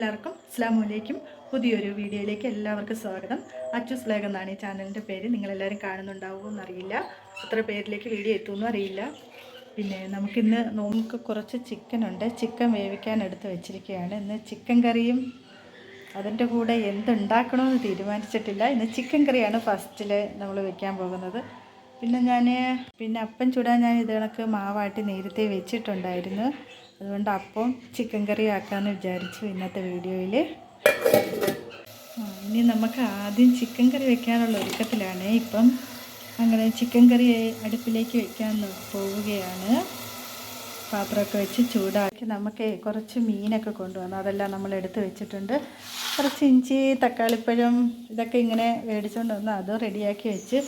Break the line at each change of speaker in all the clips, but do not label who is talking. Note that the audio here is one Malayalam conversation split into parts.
എല്ലാവർക്കും അസ്ലാമലൈക്കും പുതിയൊരു വീഡിയോയിലേക്ക് എല്ലാവർക്കും സ്വാഗതം. അച്ചൂസ് ബ്ലാഗ് എന്നാണ് ഈ ചാനലിന്റെ പേര്. നിങ്ങളെല്ലാവരും കാണുന്നുണ്ടാവുമോ എന്നറിയില്ല. അത്ര പേരിലേക്ക് വീഡിയോ എത്തുമെന്നും അറിയില്ല. പിന്നെ നമുക്കിന്ന് നമുക്ക് കുറച്ച് ചിക്കൻ ഉണ്ട്. ചിക്കൻ വേവിക്കാൻ എടുത്ത് വെച്ചിരിക്കുകയാണ്. ഇന്ന് ചിക്കൻ കറിയും അതിന്റെ കൂടെ എന്തുണ്ടാക്കണമെന്ന് തീരുമാനിച്ചിട്ടില്ല. ഇന്ന് ചിക്കൻ കറിയാണ് ഫസ്റ്റിൽ നമ്മൾ വെക്കാൻ പോകുന്നത്. പിന്നെ ഞാൻ പിന്നെ അപ്പം ചുടാൻ ഞാൻ ഇത് കണക്ക് മാവാട്ടി നേരത്തെ വെച്ചിട്ടുണ്ടായിരുന്നു. അതുകൊണ്ട് അപ്പം ചിക്കൻ കറി ആക്കാമെന്ന് വിചാരിച്ചു ഇന്നത്തെ വീഡിയോയിൽ ഇനി നമുക്ക് ആദ്യം ചിക്കൻ കറി വെക്കാനുള്ള ഒരുക്കത്തിലാണ്. ഇപ്പം അങ്ങനെ ചിക്കൻ കറി അടുപ്പിലേക്ക് വെക്കാൻ പോവുകയാണ്. പാത്രമൊക്കെ വെച്ച് ചൂടാക്കി നമുക്ക് കുറച്ച് മീനൊക്കെ കൊണ്ടുവന്നു. അതെല്ലാം നമ്മൾ എടുത്ത് വെച്ചിട്ടുണ്ട്. കുറച്ച് ഇഞ്ചി തക്കാളിപ്പഴം ഇതൊക്കെ ഇങ്ങനെ മേടിച്ചുകൊണ്ട് വന്ന് അതും റെഡിയാക്കി വെച്ച്.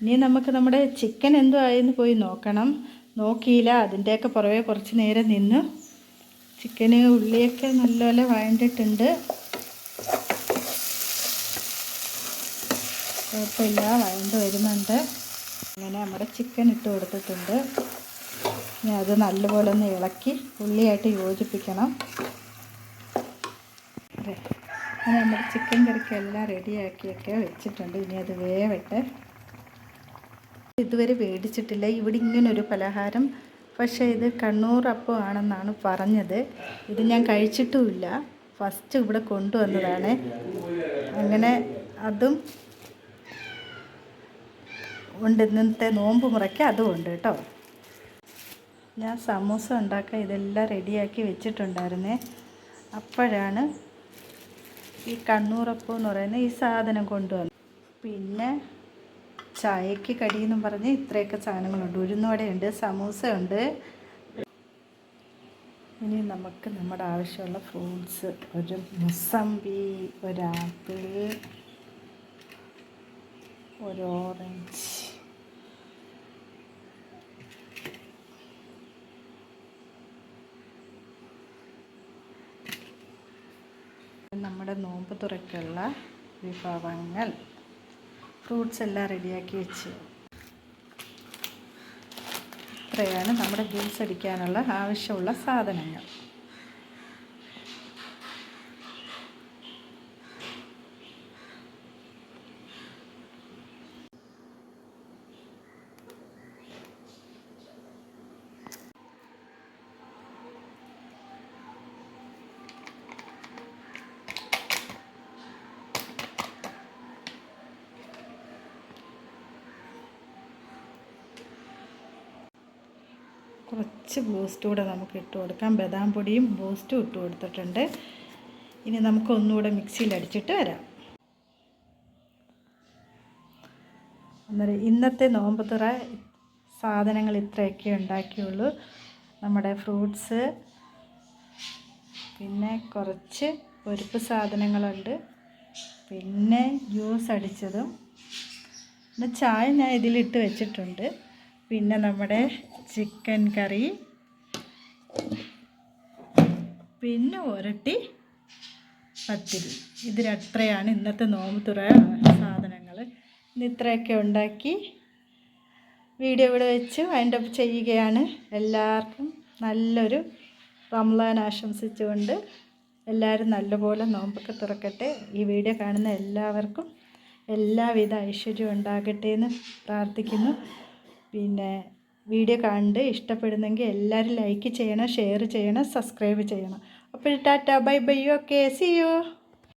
ഇനി നമുക്ക് നമ്മുടെ ചിക്കൻ എന്തോ ആയെന്ന് പോയി നോക്കണം. നോക്കിയില്ല. അതിന്റെയൊക്കെ പുറകെ കുറച്ച് നേരം നിന്ന്. ചിക്കന് ഉള്ളിയൊക്കെ നല്ലപോലെ വഴണ്ടിട്ടുണ്ട്. കുഴപ്പമില്ല വഴണ്ട് വരുന്നുണ്ട്. അങ്ങനെ നമ്മുടെ ചിക്കൻ ഇട്ട് കൊടുത്തിട്ടുണ്ട്. ഇനി അത് നല്ലപോലെ ഒന്ന് ഇളക്കി ഉള്ളിയായിട്ട് യോജിപ്പിക്കണം. അതെ. നമ്മുടെ ചിക്കൻ കറിക്കെല്ലാം റെഡിയാക്കിയൊക്കെ വെച്ചിട്ടുണ്ട്. ഇനി അത് വേവട്ടെ. ഇതുവരെ മേടിച്ചിട്ടില്ല ഇവിടെ ഇങ്ങനെ ഒരു പലഹാരം. പക്ഷേ ഇത് കണ്ണൂർ അപ്പം ആണെന്നാണ് പറഞ്ഞത്. ഇത് ഞാൻ കഴിച്ചിട്ടുമില്ല. ഫസ്റ്റ് ഇവിടെ കൊണ്ടുവന്നതാണ്. അങ്ങനെ അതും ഉണ്ട്. ഇന്നത്തെ നോമ്പ് മുറയ്ക്ക് അതും ഉണ്ട് കേട്ടോ. ഞാൻ സമൂസ ഉണ്ടാക്കാൻ ഇതെല്ലാം റെഡിയാക്കി വെച്ചിട്ടുണ്ടായിരുന്നേ. അപ്പോഴാണ് ഈ കണ്ണൂറപ്പം എന്ന് പറയുന്ന ഈ സാധനം കൊണ്ടുവന്നത്. പിന്നെ ചായക്ക് കടിയെന്നും പറഞ്ഞ് ഇത്രയൊക്കെ സാധനങ്ങളുണ്ട്. ഉഴുന്നുവടയുണ്ട് സമൂസയുണ്ട്. ഇനി നമുക്ക് നമ്മുടെ ആവശ്യമുള്ള ഫ്രൂട്ട്സ്. ഒരു മുസമ്പി ഒരു ആപ്പിൾ ഒരു ഓറഞ്ച്. നമ്മുടെ നോമ്പ് തുറക്കുള്ള വിഭവങ്ങൾ. ഫ്രൂട്ട്സ് എല്ലാം റെഡിയാക്കി വെച്ച്. ഇത്രയാണ് നമ്മുടെ ജ്യൂസ് അടിക്കാനുള്ള ആവശ്യമുള്ള സാധനങ്ങൾ. കുറച്ച് ബൂസ്റ്റ് കൂടെ നമുക്ക് ഇട്ട് കൊടുക്കാം. ബദാം പൊടിയും ബൂസ്റ്റും ഇട്ട് കൊടുത്തിട്ടുണ്ട്. ഇനി നമുക്ക് ഒന്നുകൂടെ മിക്സിയിൽ അടിച്ചിട്ട് വരാം. അന്നേരം ഇന്നത്തെ നോമ്പ് തുറ സാധനങ്ങൾ ഇത്രയൊക്കെ ഉണ്ടാക്കിയുള്ളൂ. നമ്മുടെ ഫ്രൂട്ട്സ് പിന്നെ കുറച്ച് പൊരിപ്പ് സാധനങ്ങളുണ്ട്. പിന്നെ ജ്യൂസ് അടിച്ചതും. പിന്നെ ചായ ഞാൻ ഇതിലിട്ട് വെച്ചിട്ടുണ്ട്. പിന്നെ നമ്മുടെ ചിക്കൻ കറി. പിന്നെ ഒരട്ടി പത്തിരി. ഇതിലത്രയാണ് ഇന്നത്തെ നോമ്പ് തുറ സാധനങ്ങൾ ഇന്ന് ഇത്രയൊക്കെ ഉണ്ടാക്കി വീഡിയോ ഇവിടെ വെച്ച്. വൈൻഡപ്പ് ചെയ്യുകയാണ് എല്ലാവർക്കും നല്ലൊരു റംലാൻ ആശംസിച്ചുകൊണ്ട് എല്ലാവരും നല്ലപോലെ നോമ്പൊക്കെ തുറക്കട്ടെ. ഈ വീഡിയോ കാണുന്ന എല്ലാവർക്കും എല്ലാവിധ ഐശ്വര്യവും ഉണ്ടാകട്ടെ എന്ന് പ്രാർത്ഥിക്കുന്നു. പിന്നെ വീഡിയോ കണ്ട് ഇഷ്ടപ്പെടുന്നെങ്കിൽ എല്ലാവരും ലൈക്ക് ചെയ്യണം ഷെയർ ചെയ്യണം സബ്സ്ക്രൈബ് ചെയ്യണം. അപ്പോൾ Tata bye bye okay see you